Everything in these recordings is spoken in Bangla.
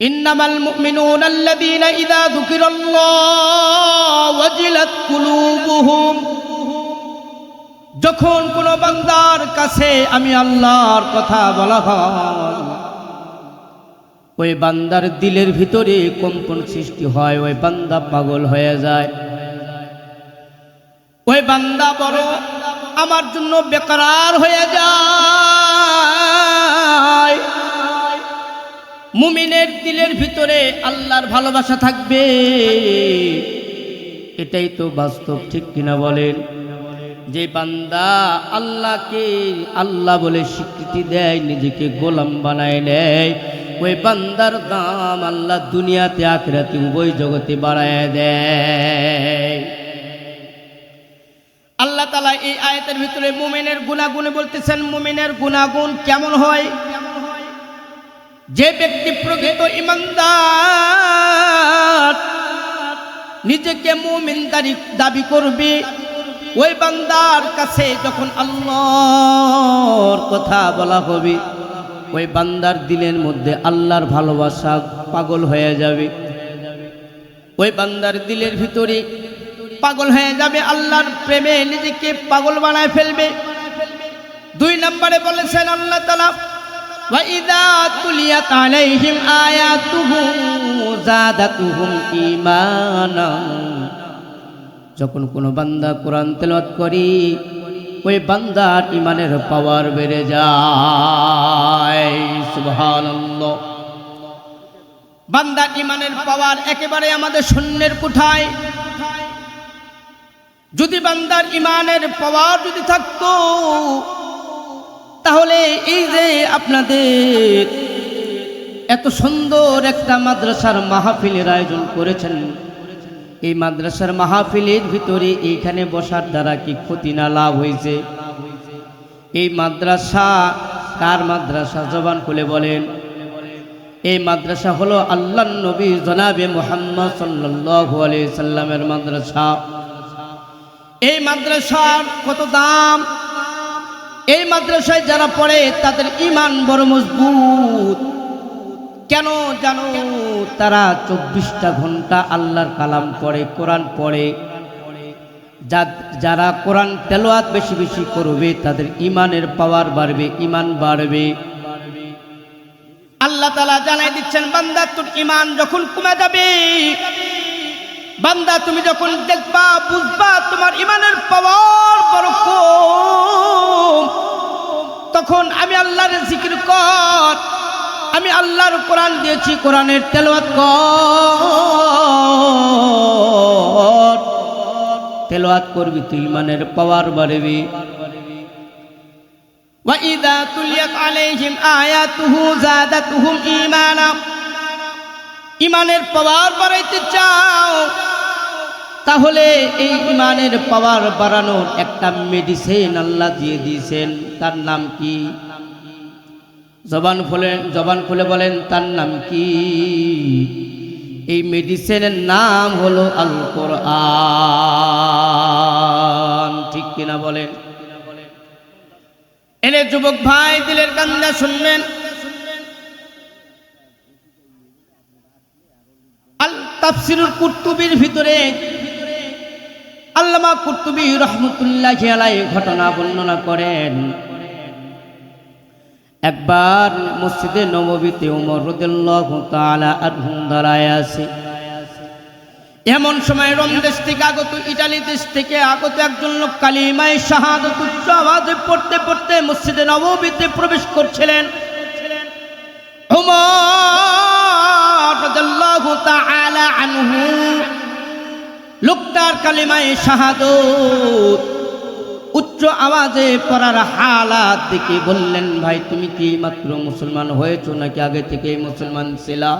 إنما المؤمنون الذين إذا ذكر الله وجلت قلوبهم যখন কোন বান্দার কাছে আমি আল্লাহর কথা বলা হয় ওই বান্দার দিলের ভিতরে কম্পন সৃষ্টি হয় ওই বান্দা পাগল হয়ে যায় ওই বান্দা বড় আমার জন্য বেকার হয়ে যায় মুমিনের দিলের ভিতরে আল্লাহর ভালোবাসা থাকবে। এটাই তো বাস্তব, ঠিক কিনা বলেন? যে বান্দা আল্লাহকে আল্লাহ বলে স্বীকৃতি দেয়, নিজেকে গোলাম বানায় নেয়, ওই বান্দার দাম আল্লাহ দুনিয়াতে, আখরাতে, উভয় জগতে বাড়ায় দেয়। আল্লাহ তালা এই আয়তের ভিতরে মুমিনের গুণাগুণে বলতেছেন, মুমিনের গুণাগুণ কেমন হয়? যে ব্যক্তি প্রকৃত ইমানদার, নিজেকে মুমিনদারি দাবি করবে। ওই বান্দার কাছে যখন আল্লাহর কথা বলা হবে, ওই বান্দার দিলের মধ্যে আল্লাহর ভালোবাসা পাগল হয়ে যাবে। ওই বান্দার দিলের ভিতরে পাগল হয়ে যাবে, আল্লাহর প্রেমে নিজেকে পাগল বানায় ফেলবে। দুই নম্বরে বলেছেন আল্লাহ তালা وَإِذَا تُلِيَتْ عَلَيْهِمْ آيَاتُهُ زَادَتْهُمْ إِيمَانًا যখন কোনো বান্দা কোরআন তেলাওয়াত করি ওই বান্দার ইমানের পাওয়ার বেড়ে যায় সুবহানাল্লাহ বান্দার ইমানের পাওয়ার একেবারে আমাদের শূন্যের কোঠায় যদি বান্দার ইমানের পাওয়ার যদি থাকতো তাহলে এই যে আপনাদের এত সুন্দর একটা মাদ্রাসার মাহফিলের আয়োজন করেছেন, এই মাদ্রাসার মাহফিলের ভিতরে এইখানে বসার দ্বারা কি ক্ষতি না লাভ হয়েছে? এই মাদ্রাসা কার মাদ্রাসা? জবান খুলে বলেন। এই মাদ্রাসা হলো আল্লাহ নবী জনাবে মোহাম্মদ সাল্লাল্লাহু আলাইহি সাল্লামের মাদ্রাসা। এই মাদ্রাসার কত দাম? এই মাদ্রাসায় যারা পড়ে, তাদের ইমান বড় মজবুত। কেন জানো? তারা চব্বিশটা ঘণ্টা আল্লাহর কালাম পড়ে, কোরআন পড়ে। যারা কোরআন তেলোয়াত বেশি বেশি করবে, তাদের ইমানের পাওয়ার বাড়বে ইমান বাড়বে। আল্লাহ তালা জানাই দিচ্ছেন, বান্দা, তোর ইমান যখন কমে যাবে বান্দা তুমি যখন দেখবা বুঝবা তোমার ইমানের পাওয়ার বড় কম তখন আমি আল্লাহর জিকির কর আমি আল্লাহর কোরআন দিয়েছি কোরআনের তেলাওয়াত কর তেলাওয়াত করবি তুই ইমানের পাওয়ার বাড়বি وَإِذَا تُلِيَتْ عَلَيْهِمْ آيَاتُهُ زَادَتْهُمْ إِيمَانًا ইমানের পাওয়ার বাড়াইতে চাও, তাহলে এই ইমানের পাওয়ার বাড়ানোর একটা মেডিসিন আল্লাহ দিয়ে দিয়েছেন। তার নাম কি? জবান খুলে জবান খুলে বলেন, তার নাম কি? এই মেডিসিনের নাম হলো আল কোরআন ঠিক কিনা বলেন? এনে যুবক ভাই, দিলের কান্দা শুনবেন। তাফসিরুল কুর্তুবির ভিতরে আল্লামা কুর্তুবি রহমতুল্লাহ আলাই ঘটনা বর্ণনা করেন। একবার মসজিদে নববীতে উমর রদুল্লাহ আনহু দাঁড়ায় আছে। এমন সময় রোম দেশ থেকে আগত ইটালি দেশ থেকে আগত একজন লোক কালিমায় শাহাদত উচ্চ আওয়াজে পড়তে পড়তে মসজিদে নববীতে প্রবেশ করছিলেন। লোকটার কালিমায় শাহাদত। উচ্চ আওয়াজে পড়ার হালাত দেখে বললেন, ভাই, তুমি কি মাত্র মুসলমান হয়েছো নাকি আগে থেকে মুসলমান ছিলা?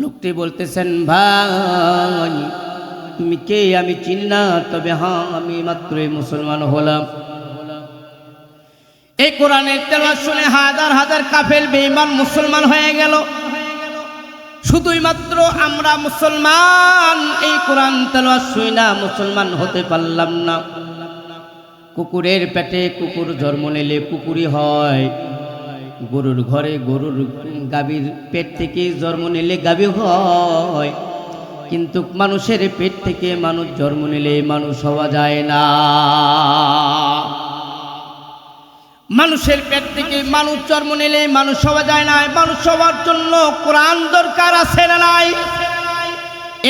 লোকটি বলতেছেন, ভাই, তুমি কে? আমি চিনি না। তবে হ্যাঁ আমি মাত্রই মুসলমান হলাম। এই কোরআনের তেলাওয়াত শুনে হাজার হাজার কাফের বেঈমান মুসলমান হয়ে গেল। শুধুই মাত্র আমরা মুসলমান, এই কোরআন তেলাওয়াত শুই না মুসলমান হতে পারলাম না। কুকুরের পেটে কুকুর জন্ম নিলে কুকুরই হয়। গরুর ঘরে গরুর গাভীর পেট থেকে জন্ম নিলে গাভী হয়। কিন্তু মানুষের পেট থেকে মানুষ জন্ম নিলে মানুষ হওয়া যায় না। মানুষের পেট থেকে মানুষ জন্ম নিলে মানুষ হওয়া যায় না। মানুষ হওয়ার জন্য কোরআন দরকার আছে না নাই?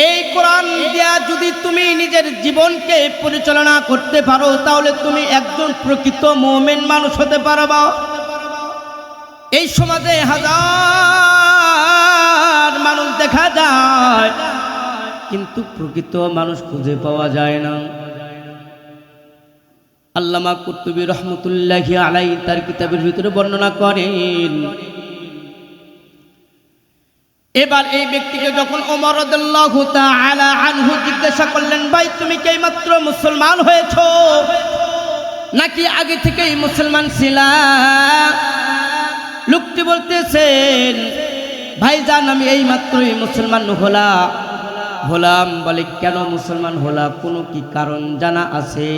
এই কোরআন দিয়া যদি তুমি নিজের জীবনকে পরিচালনা করতে পারো, তাহলে তুমি একজন প্রকৃত মোমেন মানুষ হতে পারবা। এই সমাজে হাজার মানুষ দেখা যায়, কিন্তু প্রকৃত মানুষ খুঁজে পাওয়া যায় না। আল্লামা কুতুবী রহমতুল্লাহ আলাই তার কিতাবের ভিতরে বর্ণনা করেন। এবার এই ব্যক্তিকে যখন তাআলা আনহু জিজ্ঞাসা করলেন, ভাই, তুমি কি মাত্র মুসলমান হয়েছো? নাকি আগে থেকেই মুসলমান ছিলা? লোকটি বলতেছেন, ভাই ভাইজান আমি এই মাত্রই মুসলমান হলা হলাম বলে কেন মুসলমান হলা কোনো কি কারণ জানা আছে?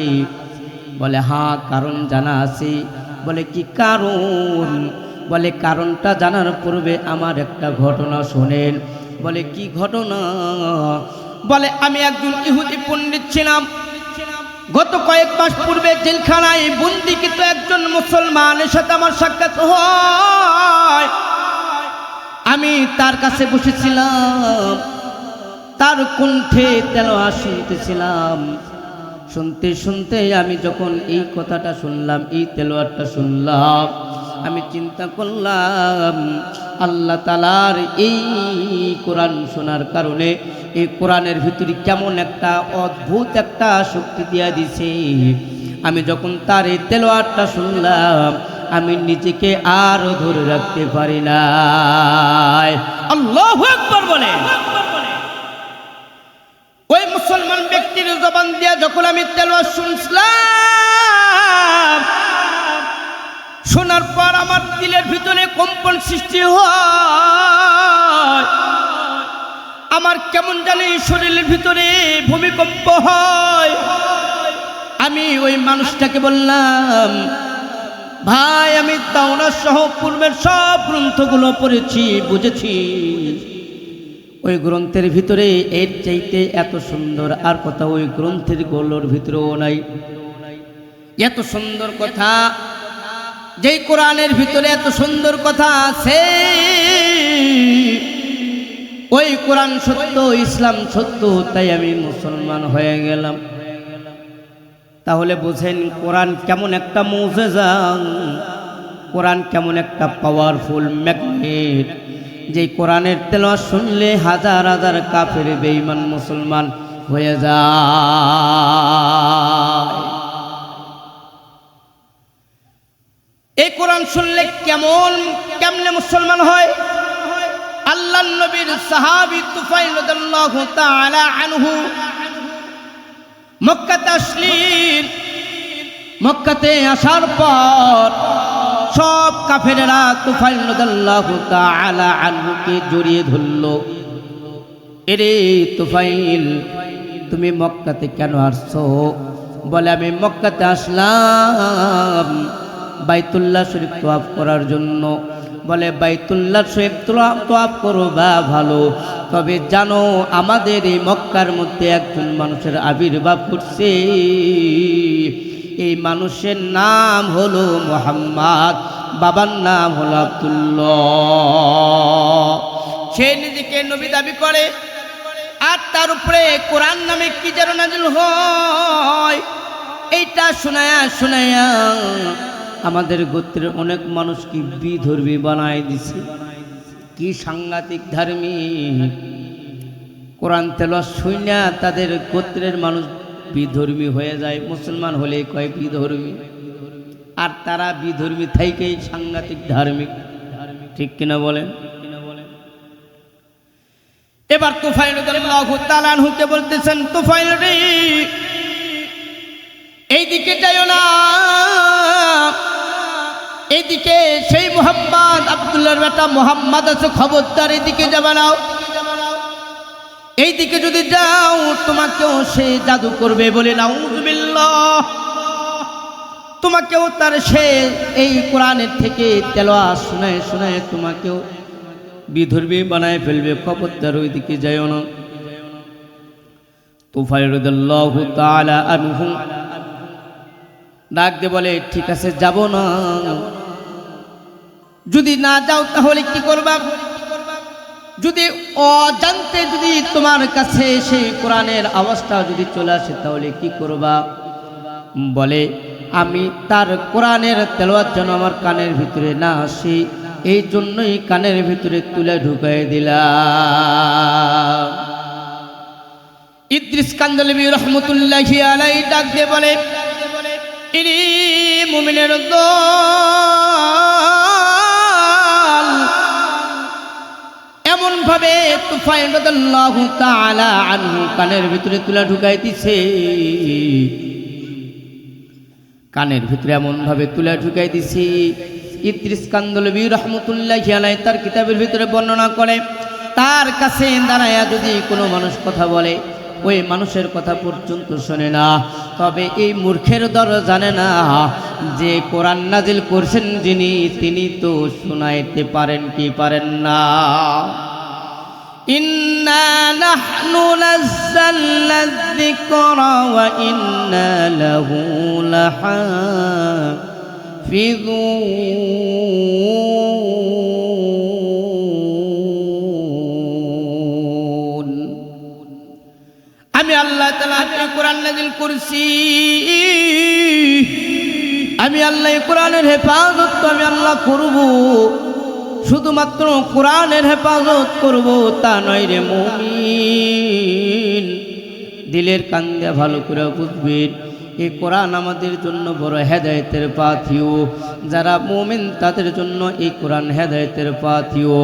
বলে হ্যাঁ কারণ জানা আছে। বলে, কি কারণ? বলে, কারণটা জানার পূর্বে আমার একটা ঘটনা শোনেন। বলে, কি ঘটনা? বলে, আমি একজন ইহুদি পণ্ডিত ছিলাম। গত কয়েক মাস পূর্বে জেলখানায় বন্দিকৃত একজন মুসলমানের সাথে আমার সাক্ষাৎ হয়। আমি তার কাছে বসেছিলাম। তার কণ্ঠে তেলোয়া শুনতেছিলাম শুনতে শুনতে আমি যখন এই কথাটা শুনলাম, এই তেলোয়ারটা শুনলাম, আমি চিন্তা করলাম, আল্লাহ তালার এই কোরআন শোনার কারণে এই কোরআনের ভিতরে কেমন একটা অদ্ভুত একটা শক্তি দিয়া দিছে। আমি যখন তার এই তেলোয়ারটা শুনলাম, আমি নিজেকে আরও ধরে রাখতে পারি না আল্লাহ একবার বলে জবান দিয়া যখন আমি তেলোয়ার শুনছিলাম, শোনার পর আমার দিলের ভিতরে কম্পন সৃষ্টি হয়। আমার কেমন জানি শরীরের ভিতরে ভূমিকম্প হয়। আমি ওই মানুষটাকে বললাম, ভাই, আমি তাওনা সহ পূর্বের সব গ্রন্থগুলো পড়েছি, বুঝেছি। ওই গ্রন্থের ভিতরে এর চাইতে এত সুন্দর আর কথা ওই গ্রন্থের গোলোর ভিতরেও নাই। এত সুন্দর কথা, যেই কোরআনের ভিতরে এত সুন্দর কথা আছে, ওই কোরআন সত্য, ইসলাম সত্য, তাই আমি মুসলমান হয়ে গেলাম। তাহলে বোঝেন কোরআন কেমন একটা মৌজেজা কোরআন কেমন একটা পাওয়ারফুল ম্যাগনেট যে কোরআনের তেলোয়া শুনলে হাজার হাজার কাফের বেঈমান মুসলমান হয়ে যায়। এই কোরআন শুনলে কেমন, কেমনে মুসলমান হয়? আল্লাহ নবীর সাহাবি তুফাইল আনহু মক্কাতে আসলেন। মক্কাতে আসার পর সব কাফেরেরা তুফাইল রাদিয়াল্লাহু তাআলা আনহুকে জড়িয়ে ধরল। এরে তুফাইল, তুমি মক্কাতে কেন আসছো? বলে, আমি মক্কাতে আসলাম বাইতুল্লাহ শরীফ তোয়াফ করার জন্য। বলে, বাইতুল্লাহ শরীফ তোয়াফ করো বা ভালো। তবে জানো, আমাদের এই মক্কার মধ্যে একজন মানুষের আবির্ভাব করছে এই মানুষের নাম হলো মোহাম্মদ, বাবার নাম হলো আবদুল্লাহ। সে নিজেকে নবী দাবি করে, আর তার উপরে কোরআন নামে কি যেন নাজিল হয়, এইটা শোনায়া শোনায়া আমাদের গোত্রের অনেক মানুষ কি বিধর্মী বানায় দিছে, কি সাংঘাতিক ধার্মিক কোরআন তেল শুইনা তাদের গোত্রের মানুষ বিধর্মী হয়ে যায়, মুসলমান হলে কয় বিধর্মী? আর তারা বিধর্মী থাইকেই সাংঘাতিক ধার্মিক। ঠিক কিনা বলেন? এবার তুফাইল তালানহুকে বলতেছেন, তুফাইল এইদিকে যাইও না। এইদিকে সেই মোহাম্মদ আবদুল্লাহর বেটা মোহাম্মদ আছে, খবরদার, এইদিকে যাবে না এইদিকে যদি যাও, তোমাকেও সে জাদু করবে বলে নাউজুবিল্লাহ। তোমাকেও তার সে এই কোরআনের থেকে তেলোয়া শোনায় শোনায় তোমাকেও বিধর্মী বানায় ফেলবে। খবরদার ওই দিকে যাইও না। ডাক দিয়ে বলে, ঠিক আছে, যাব না। যদি না যাও, তাহলে কি করবা? যদি অজান্তে যদি তোমার কাছে সেই কোরআনের আওয়াজটা যদি চলে আসে, তাহলে কি করবা? বলে, আমি তার কোরআনের তেলোয়ার যেন আমার কানের ভিতরে না আসি, এই জন্যই কানের ভিতরে তুলে ঢুকাই দিলাম। ইদ্রিস কান্দলবি রহমতুল্লাহ আলাই ডাক দিয়ে বলে, ইনি মুমিনের দল ভাবে কানের ভিতরে তুলা ঢুকাই দিছে কানের ভিতরে এমন ভাবে তুলা ঢুকাই দিছি ইদ্রিস কান্দলবি রহমতুল্লাহ তার কিতাবের ভিতরে বর্ণনা করে, তার কাছে দাঁড়ায়া যদি কোনো মানুষ কথা বলে, ওই মানুষের কথা পর্যন্ত শোনে না। তবে এই মূর্খের দর জানে না যে কোরআন নাজিল করছেন যিনি, তিনি তো শোনাইতে পারেন কি পারেন না। إنا نحن نزلنا الذكر وإنا له لحافظون আমি আল্লাহ তালা আপনি কোরআন নাজিল করছি আমি আল্লাহ এই কোরআনের হেফাজত তো আমি আল্লাহ করব শুধুমাত্র কোরআনের হেফাজত করব তা নয় রে মমিন দিলের কান দিয়ে ভালো করে বুঝবেন এই কোরআন আমাদের জন্য বড় হেদায়তের পাথিও যারা মোমিন তাদের জন্য এই কোরআন হেদায়তের পাথিও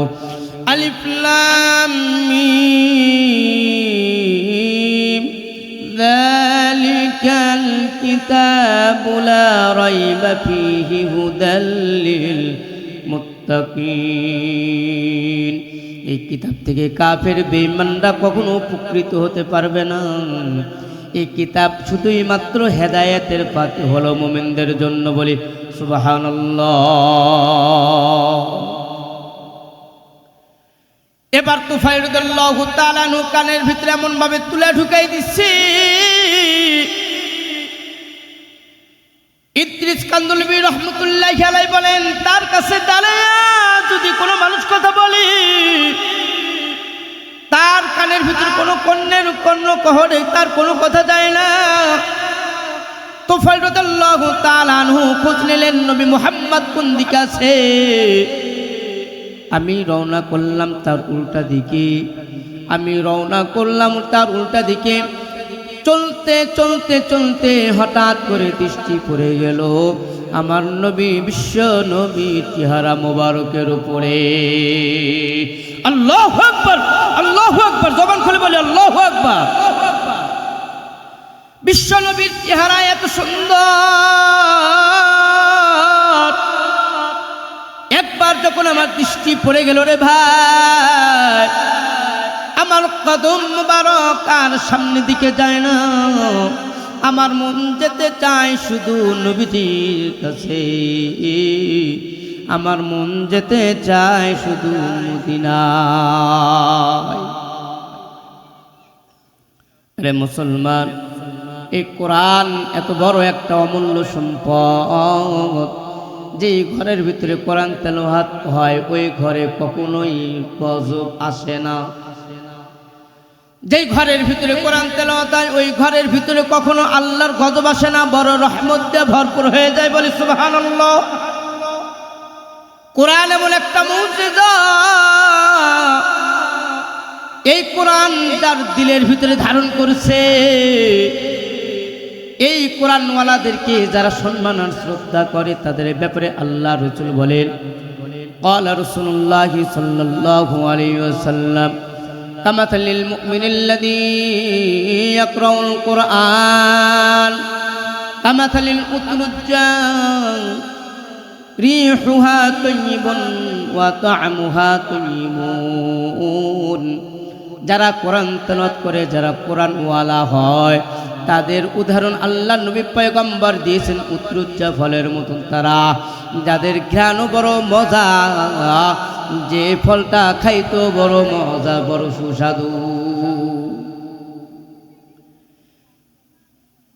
আলিফলাম মিম ذلك الكتاب لا ريب فيه هدى للمتقين এই কিতাব থেকে কাফের বেঈমানরা কখনো উপকৃত হতে পারবে না। এই কিতাব শুধুই মাত্র হেদায়েতের পাতে হলো মোমিনদের জন্য বলি, সুবহানাল্লাহ। এবার তুফাইরুদ্দাল্লাহ তালানু কানের ভিতরে এমন ভাবে তুলে ঢুকাই দিচ্ছি। কান্দুলবি রহমতুল্লাহ খেলাই বলেন, তার কাছে দাঁড়ায় যদি কোনো মানুষ কথা বলি, তার কানের ভিতরে কোনো কন্যের কন্য কহরে তার কোনো কথা যায় না। তোফাইরুদ্দাল্লাহ তালানহু খোঁজ নিলেন, নবী মোহাম্মদ কোন দিকে আছে? আমি রওনা করলাম তার উল্টা দিকে। আমি রওনা করলাম তার উল্টা দিকে। চলতে চলতে চলতে হঠাৎ করে দৃষ্টি পড়ে গেল। আমার নবী, বিশ্ব নবী চেহারা মোবারকের উপরে। আল্লাহ আকবর আল্লাহ আকবর, জবান খুলে বলে, আল্লাহ আকবর। বিশ্ব নবীর চেহারা এত সুন্দর। একবার যখন আমার দৃষ্টি পড়ে গেল রে ভাই আমার কদম মুবারক আর সামনের দিকে যায় না। আমার মন যেতে চায় শুধু নবীজির কাছে। আমার মন যেতে চায় শুধু মদিনায়। রে মুসলমান, এই কোরআন এত বড় একটা অমূল্য সম্পদ। যেই ঘরের ভিতরে কোরআন তেলোহাত হয়, ওই ঘরে কখনোই গজব আসে না। যেই ঘরের ভিতরে কোরআন তেলাওয়াত হয় ওই ঘরের ভিতরে কখনো আল্লাহর গজব আসে না বড় রহমত দিয়ে ভরপুর হয়ে যায় বলে সুবহানাল্লাহ কোরআন এমন একটা মুজিজা এই কোরআন তার দিলের ভিতরে ধারণ করেছে এই কোরআনওয়ালাদেরকে যারা সম্মান আর শ্রদ্ধা করে তাদের ব্যাপারে আল্লাহ রসুল বলেন قال رسول الله صلى الله عليه وسلم كمثل المؤمن الذي يقرأ القرآن. كمثل الأترجان ريحها طيب وطعمها طيب যারা কোরআন তেলত করে, যারা কোরআন ওয়ালা হয়, তাদের উদাহরণ আল্লাহ নবী পয়গম্বর দিয়েছেন উত্তরুচ্চা ফলের মতন তারা। যাদের জ্ঞান বড় মজা, যে ফলটা খাইতো বড় মজা, বড় সুস্বাদু।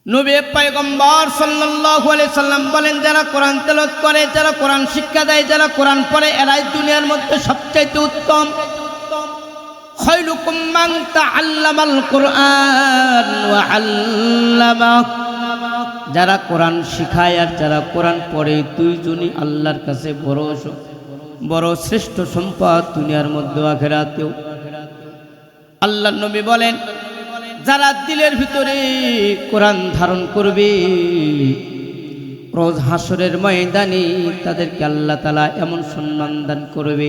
নবী পয়গম্বর সাল্লাল্লাহু আলাইহি সাল্লাম বলেন, যারা কোরআন তেলাওয়াত করে, যারা কোরআন শিক্ষা দেয়, যারা কোরআন পড়ে, এরাই দুনিয়ার মধ্যে সবচাইতে উত্তম। মান তাআল্লামাল কুরআন ওয়া আল্লামা। যারা কোরআন শিখায় আর যারা কোরআন পড়ে, দুইজনই আল্লাহর কাছে বড় বড় শ্রেষ্ঠ সম্পদ দুনিয়ার মধ্যে আখেরাতেও। আল্লাহ নবী বলেন, যারা দিলের ভিতরে কোরআন ধারণ করবে, রোজ হাসরের ময়দানে তাদেরকে আল্লাহ তালা এমন সম্মান দান করবে।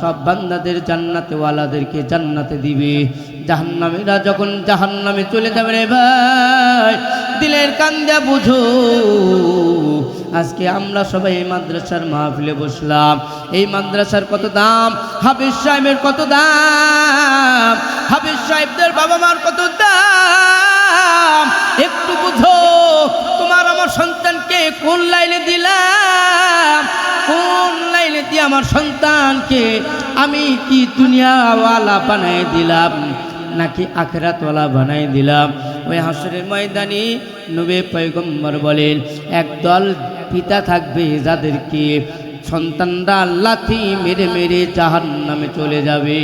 সব বান্দাদের জান্নাতে ওয়ালাদেরকে জান্নাতে দিবে। জাহান্নামীরা যখন জাহান্নামে চলে যাবে রে ভাই, দিলের কান্দা বুঝো, আজকে আমরা সবাই এই মাদ্রাসার মাহফিলে বসলাম। এই মাদ্রাসার কত দাম? হাফিজ সাহেবের কত দাম? হাফিজ সাহেবদের বাবা মার কত দাম? একটু বুঝো, তোমার আমার সন্তানকে কোন লাইনে দিয়ে আমার সন্তানকে আমি কি দুনিয়াওয়ালা বানাই দিলাম, নাকি আখেরাতওয়ালা বানাই দিলাম? ওই হাসরের ময়দানি নবে পয়গম্বর বলেন, একদল পিতা থাকবে যাদেরকে সন্তানরা লাথি মেরে মেরে জাহান নামে চলে যাবে।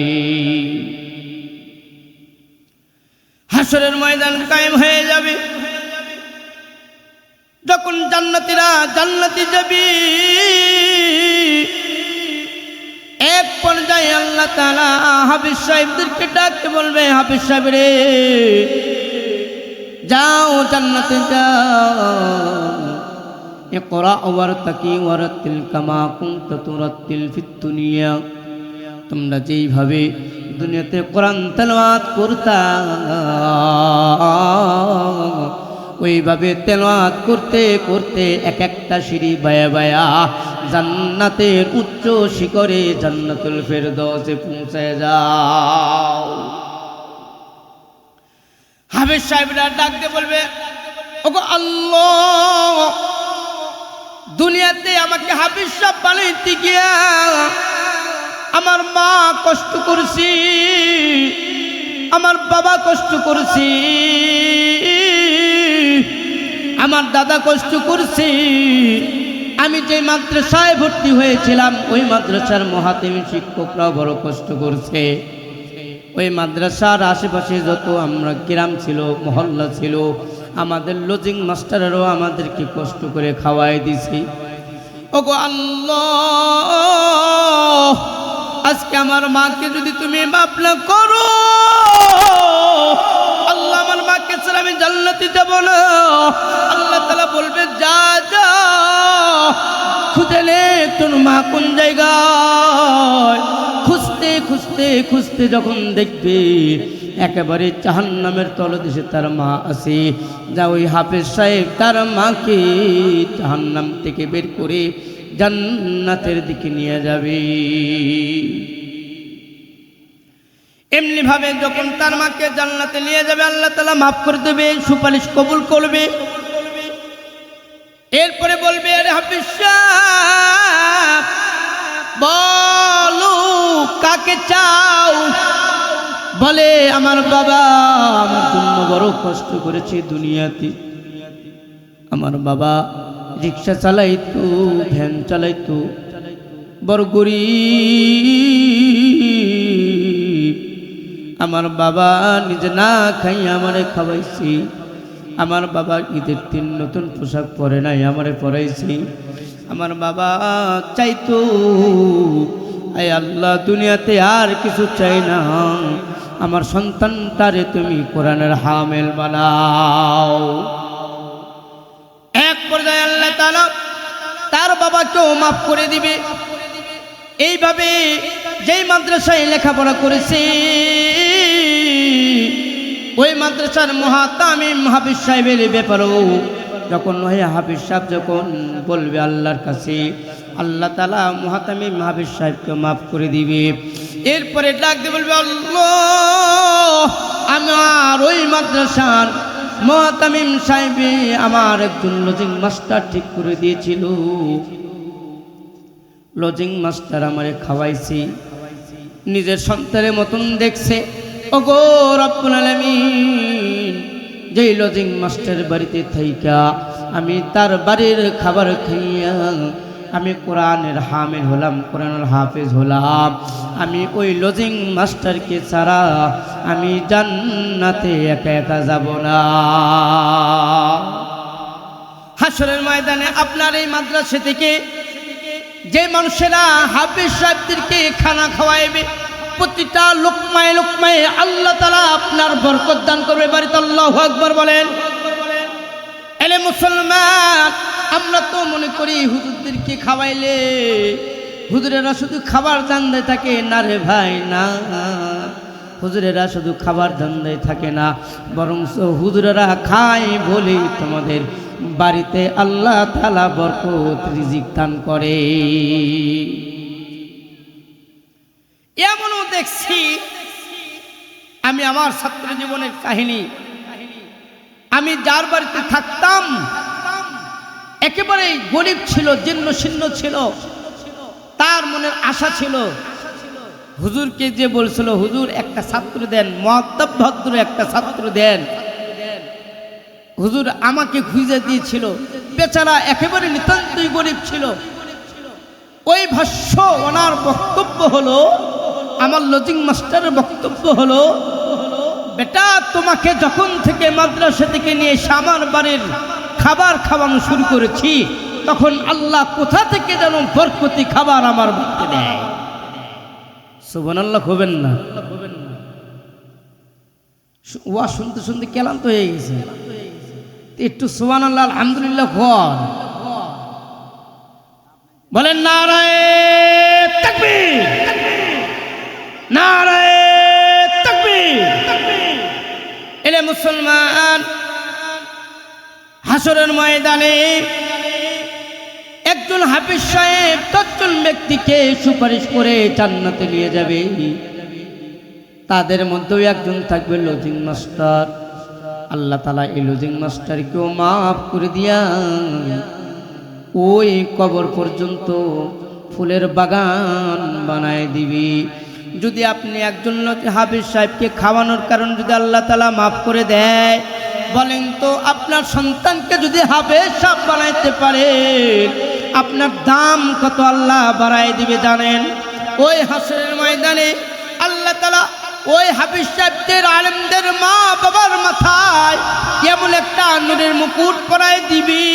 হাসরের ময়দান কায়েম হয়ে যাবে। যখন জান্নাতীরা জান্নাতি যাবে এক পর্যায়ে আল্লাহ তালা হাফিজ সাহেবদেরকে ডাকতে বলবে হাফিজ সাহেব রে যাও জান্নাতে যাও اقرأ وارتقي ورتل كما كنت ترتل في الدنيا তোমরা যেইভাবে দুনিয়াতে কোরআন তেলাওয়াত করতা ওইভাবে তেলাওয়াত করতে করতে এক একটা সিঁড়ি বায়া বায়া জান্নাতের উচ্চ শিখরে জান্নাতুল ফেরদৌসে পৌঁছে যাও। হাফেজ সাহেবরা ডাকতে বলবে, ওগো আল্লাহ, দুনিয়াতে আমাকে হাফিজ সাহেব বানাইতে গিয়া আমার মা কষ্ট করছি, আমার বাবা কষ্ট করছি। আমার দাদা কষ্ট করছি। আমি যে মাদ্রাসায় ভর্তি হয়েছিলাম, ওই মাদ্রাসার মহাতেমী শিক্ষকরাও বড় কষ্ট করছে। ওই মাদ্রাসার আশেপাশে যত আমরা গ্রাম ছিল, মহল্লা ছিল, আমাদের লজিং মাস্টারেরও আমাদেরকে কষ্ট করে খাওয়াই দিছি। ওগো আল্লাহ, আজকে আমার মাকে যদি তুমি মাপ না করো ছাড়া আমি জান্নাতে যাব না। আল্লাহ তালা বলবে, যা যা, খুঁজে নে তোর মা কোন জায়গায়। খুঁজতে খুঁজতে খুঁজতে যখন দেখবে একেবারে জাহান্নামের তলদেশে তার মা আছে, যা ওই হাফেজ সাহেব তার মাকে জাহান্নাম থেকে বের করে জান্নাতের দিকে নিয়ে যাবে। এমনি ভাবে যখন তার মাকে জান্নাতে নিয়ে যাবে, আল্লাহ তালা মাফ করে দেবে, সুপারিশ কবুল করবে। এরপরে বলবে, আরে হাফিজ বলো, কাকে চাও? বলে, আমার বাবা আমার জন্য বড় কষ্ট করেছে দুনিয়াতে। আমার বাবা রিক্সা চালাইতো, ভ্যান চালাইতো। বড় গরিব। আমার বাবা নিজে না খাই আমারে খাওয়াইছি। আমার বাবা ঈদের দিন নতুন পোশাক পরে নাই, আমারে পরাইছি। আমার বাবা চাইতো, আয় আল্লাহ, দুনিয়াতে আর কিছু চাই না। আমার সন্তানটারে তুমি কোরআনের হামেল বানাও। এক পর্যায়ে আল্লাহ তাআলা তার বাবাকেও মাফ করে দিবে। এইভাবে যেই মাদ্রাসায় লেখাপড়া করেছে ওই মাদ্রাসার মহাতামিম হাফিজ সাহেবের ব্যাপারেও যখন ওই হাফিজ সাহেব যখন বলবে আল্লাহর কাছে, আল্লাহ তালা মহাতামিম হাফিজ সাহেবকে মাফ করে দিবে। এরপরে ডাক দিয়ে বলবে, আল্লাহ আমার ওই মাদ্রাসার মহাতামিম সাহেবে আমার একজন লজিং মাস্টার ঠিক করে দিয়েছিল। লজিং মাস্টার আমারে খাওয়াইছি, নিজের সন্তানের মতন দেখছে। ওগো রব্বুল আলামিন, যেই লজিং মাস্টার বাড়িতে থাইকা, আমি তার বাড়ির খাবার খাইয়া, আমি কোরআনের হামিল হলাম কোরআনের হাফেজ হলাম। আমি ওই লজিং মাস্টারকে ছাড়া আমি জান্নাতে একা একা যাব না। হাসরের ময়দানে আপনার এই মাদ্রাসা থেকে যে মানুষেরা হাফিজ সাহেবদেরকে খানা খাওয়াইবে প্রতিটা লোকমায় লোকমায় আল্লাহ তালা আপনার বরকত দান করবে। বাড়িতে আল্লাহ আকবর বলেন। এলে মুসলমান, আমরা তো মনে করি হুজুরদেরকে খাওয়াইলে হুজুরেরা শুধু খাবার দান দেয় থাকে না রে ভাই, না। হুজুরেরা শুধু খাবার ধান্দায় থাকে না বরং হুজুরেরা খায় বলেই তোমাদের বাড়িতে আল্লাহ তালা বরকত রিজিক দান করে। এমনও দেখছি আমি আমার ছাত্র জীবনের কাহিনী। আমি যার বাড়িতে থাকতাম, একেবারেই গরিব ছিল, জীর্ণ শীর্ণ ছিল। তার মনের আশা ছিল হুজুরকে যে বলছিল, হুজুর, একটা ছাত্র দেন মহাত্তব ভদ্র একটা ছাত্র দেন। হুজুর আমাকে খুঁজে দিয়েছিল, বেচারা একেবারে নিতান্তই গরিব ছিল। ওই ভাষ্য ওনার বক্তব্য হলো আমার লজিং মাস্টারের বক্তব্য হলো, বেটা, তোমাকে যখন থেকে মাদ্রাসা থেকে নিয়ে এসে আমার বাড়ির খাবার খাওয়ানো শুরু করেছি, তখন আল্লাহ কোথা থেকে যেন বরকতি খাবার আমার বাড়িতে দেয়? সুবন আল্লাহ হবেন না। ওয়া শুনতে শুনতে ক্লান্ত হয়ে গেছে। একটু সুবান আল্লাহ আলহামদুলিল্লাহ ঘর বলেন নারায় তাকবীর। এলে মুসলমান, হাসরের ময়দানে একজন হাফিজ সাহেব তৎজন ব্যক্তিকে সুপারিশ করে জান্নাতে নিয়ে যাবে। তাদের মধ্যেও একজন থাকবে লজিং মাস্টার আল্লাহ তালা এই লজিং মাস্টারকেও মাফ করে দিয়া ওই কবর পর্যন্ত ফুলের বাগান বানায় দিবি। যদি আপনি একজন হাফিজ সাহেবকে খাওয়ানোর কারণ যদি আল্লাহ তালা মাফ করে দেয়, বলেন তো আপনার সন্তানকে যদি হাফেজ সাহেব বানাইতে পারে, আপনার দাম কত আল্লাহ বাড়াই দিবে জানেন? ওই হাসরের ময়দানে আল্লাহ তালা ওই হাফিজ সাহেবদের আলেমদের মা বাবার মাথায় কেমন একটা নূরের মুকুট পরায় দিবি।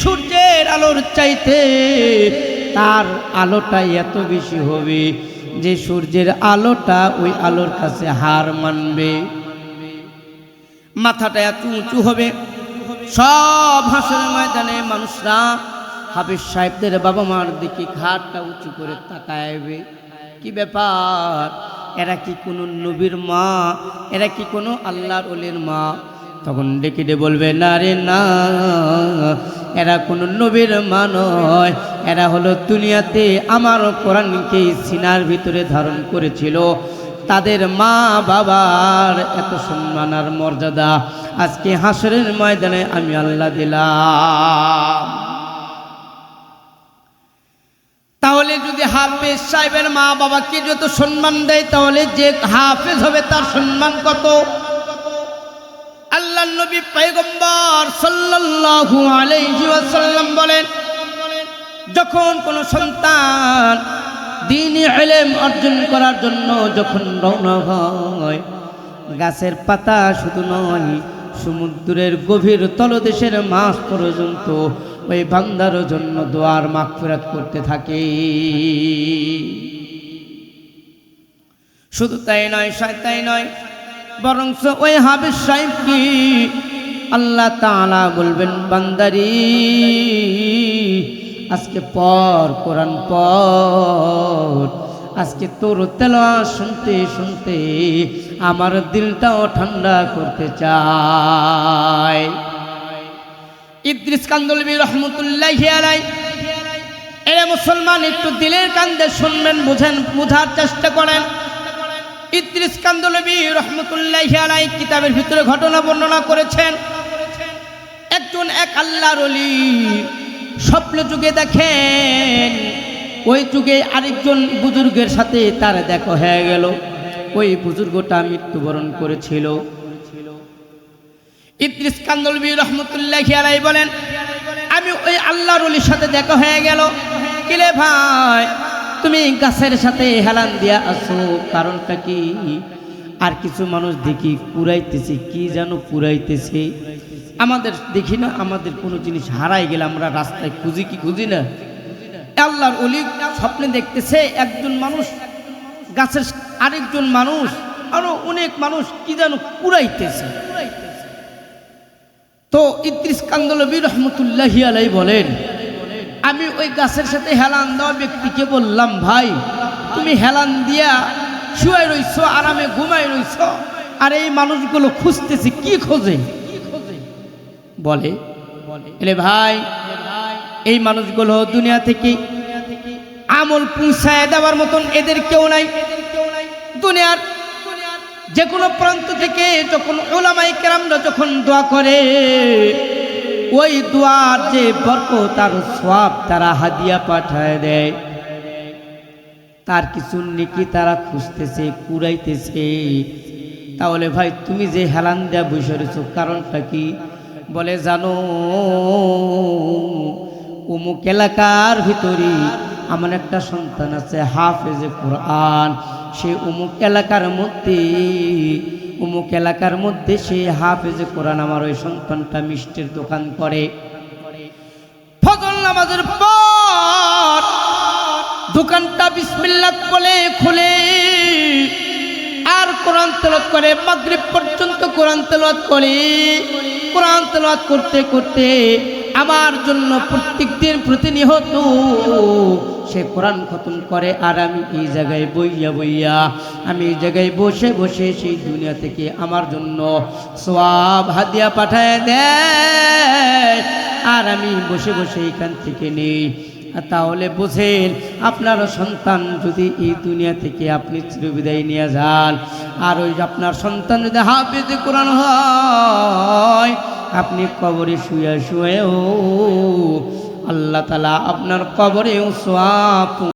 সূর্যের আলোর চাইতে তার আলোটা এত বেশি হবে যে সূর্যের আলোটা ওই আলোর কাছে হার মানবে। মাথাটা এত উঁচু হবে। সব হাসের ময়দানে মানুষরা হাফিজ সাহেবদের বাবা মার দিকে ঘাটটা উঁচু করে তাকাইবে। কি ব্যাপার? এরা কি কোনো নবীর মা? এরা কি কোনো আল্লাহর ওলের মা? তখন ডেকে ডে বলবে, না রে না, এরা কোনো নবীর মা নয়। এরা হলো দুনিয়াতে আমার কোরআনকে সিনার ভিতরে ধারণ করেছিল। তাদের মা বাবার এত সম্মান আর মর্যাদা। আজকে হাসরের ময়দানে আমি আল্লাহ দিলাম। তাহলে যদি হাফেজ সাহেবের মা বাবাকে যত সম্মান দেয়, তাহলে যে হাফেজ হবে তার সম্মান কত? আল্লাহ নবী পয়গম্বর সাল্লাল্লাহু আলাইহি ওয়াসাল্লাম বলেন, যখন কোনো সন্তান দিনই ইলম অর্জন করার জন্য যখন রওনা হয়, গাছের পাতা শুধু নয়, সমুদ্রের গভীর তলদেশের মাছ পর্যন্ত ওই বান্দার জন্য দোয়ার মাগফিরাত করতে থাকে। শুধু তাই নয় তাই নয় বরং ওই হাবিজ সাহেব কি? আল্লাহ তাআলা বলবেন, বান্দারি, আজকে পর, কোরআন পর, আজকে তোর তেলা শুনতে শুনতে আমার দিলটাও ঠান্ডা করতে চায়। ইদ্রিস কান্দলবি রহমতুল্লাহ এরা মুসলমান, একটু দিলের কান্দে শুনবেন, বুঝেন, বুঝার চেষ্টা করেন। ইদ্রিস কান্দলবি রহমতুল্লাহ আলাই কিতাবের ভিতরে ঘটনা বর্ণনা করেছেন। একজন এক আল্লাহর অলি স্বপ্ন যুগে দেখেন, ওই যুগে আরেকজন বুজুর্গের সাথে তার দেখা হয়ে গেল। ওই বুজুর্গটা মৃত্যুবরণ করেছিল। ইদ্রিস কান্দলবি রহমতুল্লাহ আলাই বলেন, আমি ওই আল্লাহর সাথে দেখা হয়ে গেল। কিলে ভাই? তুমি গাছের সাথে হেলান দিয়া আসো কারণটা কি? আর কিছু মানুষ দেখি পুরাইতেছে, কি যেন পুরাইতেছে? আমাদের দেখি না, আমাদের কোনো জিনিস হারাই গেলে আমরা রাস্তায় খুঁজি কি খুঁজি না? আল্লাহর অলি স্বপ্নে দেখতেছে একজন মানুষ, গাছের আরেকজন মানুষ, আরও অনেক মানুষ কি যেন পুরাইতেছে। তো ইদ্রিস কান্দলবী রহমতুল্লাহ আলাই বলেন আমি ওই গাছের সাথে হেলান দেওয়া ব্যক্তিকে বললাম, ভাই, তুমি হেলান দিয়া শুয়ে রইছ, আরামে ঘুমাই রইছ, আর এই মানুষগুলো খুঁজতেছে কি খোঁজে? বলে, এলে ভাই, এই মানুষগুলো দুনিয়া থেকে আমল পুঁছায় দেওয়ার মতন এদের কেউ নাই। দুনিয়ার যে কোনো প্রান্ত থেকে যখন ওলামাই কেরামরা যখন দোয়া করে ওই দোয়ার যে বরক তার সব তারা হাদিয়া পাঠায় দেয়। তার কিছু নেকি তারা খুঁজতেছে, কুড়াইতেছে। তাহলে ভাই, তুমি যে হেলান দেয়া বসে রয়েছ, কারণটা কি? বলে, জানো অমুক এলাকার ভিতরে আমার একটা সন্তান আছে, হাফেজে কোরআন। সে অমুক এলাকার মধ্যে অমুক এলাকার মধ্যে সে হাফেজে কোরআন আমার ওই সন্তানটা মিষ্টির দোকান করে। ফজল নামাজের পর দোকানটা বিসমিল্লাহ বলে খুলে। আর কোরআন তেলত করে, মাগরিব পর্যন্ত কোরআন তেলত করে। কোরআন তেলত করতে করতে আমার জন্য প্রত্যেক দিন প্রতিনিহত সে কোরআন খতম করে আর আমি এই জায়গায় বইয়া বইয়া আমি এই জায়গায় বসে বসে সেই দুনিয়া থেকে আমার জন্য সব হাদিয়া পাঠায় দেয়। আর আমি বসে বসে এখান থেকে নেই। তাহলে বোঝেন আপনার সন্তান যদি এই দুনিয়া থেকে আপনি চিরবিদায় নিয়ে যান, আর ওই আপনার সন্তান যদি হাফিজ কোরআন হয়, আপনি কবরে শুয়ে শুয়েও আল্লাহ তালা আপনার কবরেও সোয়াব